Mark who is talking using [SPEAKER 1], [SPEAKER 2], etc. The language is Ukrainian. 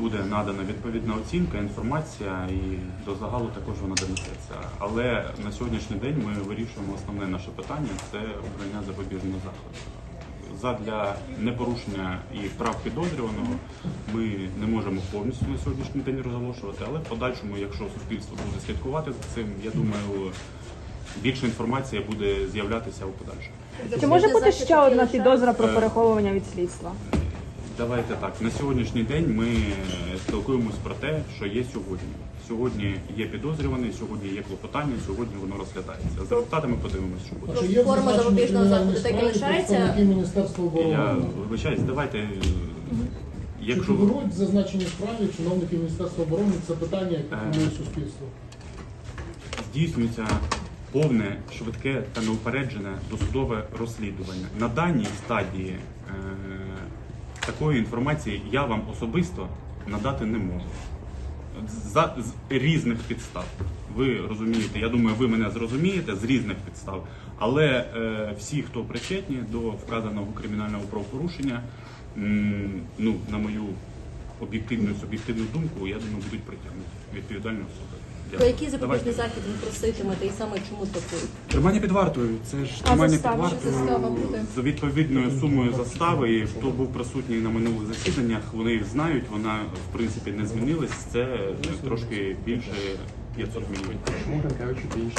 [SPEAKER 1] буде надана відповідна оцінка, інформація і до загалу також вона донесеться. Але на сьогоднішній день ми вирішуємо основне наше питання це обрання запобіжного заходу. Задля непорушення і прав підозрюваного ми не можемо повністю на сьогоднішній день розголошувати, але в подальшому, якщо суспільство буде слідкувати за цим, я думаю, більше інформація буде з'являтися у подальшому.
[SPEAKER 2] Чи може бути ще одна підозра про переховування від слідства?
[SPEAKER 1] Давайте так. На сьогоднішній день ми спілкуємось про те, що є сьогодні. Сьогодні є підозрюваний, сьогодні є клопотання, сьогодні воно розглядається. За результатами подивимося, що буде.
[SPEAKER 3] Чи є
[SPEAKER 4] Форма
[SPEAKER 3] зазначені
[SPEAKER 4] запобіжного
[SPEAKER 3] кримінальні
[SPEAKER 4] заходу так і
[SPEAKER 3] справи
[SPEAKER 4] лишається?
[SPEAKER 3] представники Міністерства оборони?
[SPEAKER 1] Я вибачаюсь, давайте. е,
[SPEAKER 3] Чи
[SPEAKER 1] Якщо
[SPEAKER 3] фігурують зазначені справі чиновники Міністерства оборони? Це питання, яке
[SPEAKER 1] Е.
[SPEAKER 3] хвилює суспільство.
[SPEAKER 1] здійснюється повне, швидке та неупереджене досудове розслідування. На даній стадії е, такої інформації я вам особисто надати не можу. За з різних підстав. Ви розумієте, я думаю, ви мене зрозумієте з різних підстав. Але е, всі, хто причетні до вказаного кримінального правопорушення, м, ну, на мою об'єктивну суб'єктивну думку, я думаю, будуть притягнуті відповідальні особи.
[SPEAKER 4] Про
[SPEAKER 1] які
[SPEAKER 4] запобіжний захід ви проситимете і саме чому такий?
[SPEAKER 1] Тримання під вартою. Це ж тримання під
[SPEAKER 2] застава?
[SPEAKER 1] вартою
[SPEAKER 4] Застава буде?
[SPEAKER 1] за відповідною сумою застави. І хто був присутній на минулих засіданнях, вони їх знають. Вона в принципі не змінилась. Це трошки більше 500 мільйонів.
[SPEAKER 5] Чому Гринкевичу та інші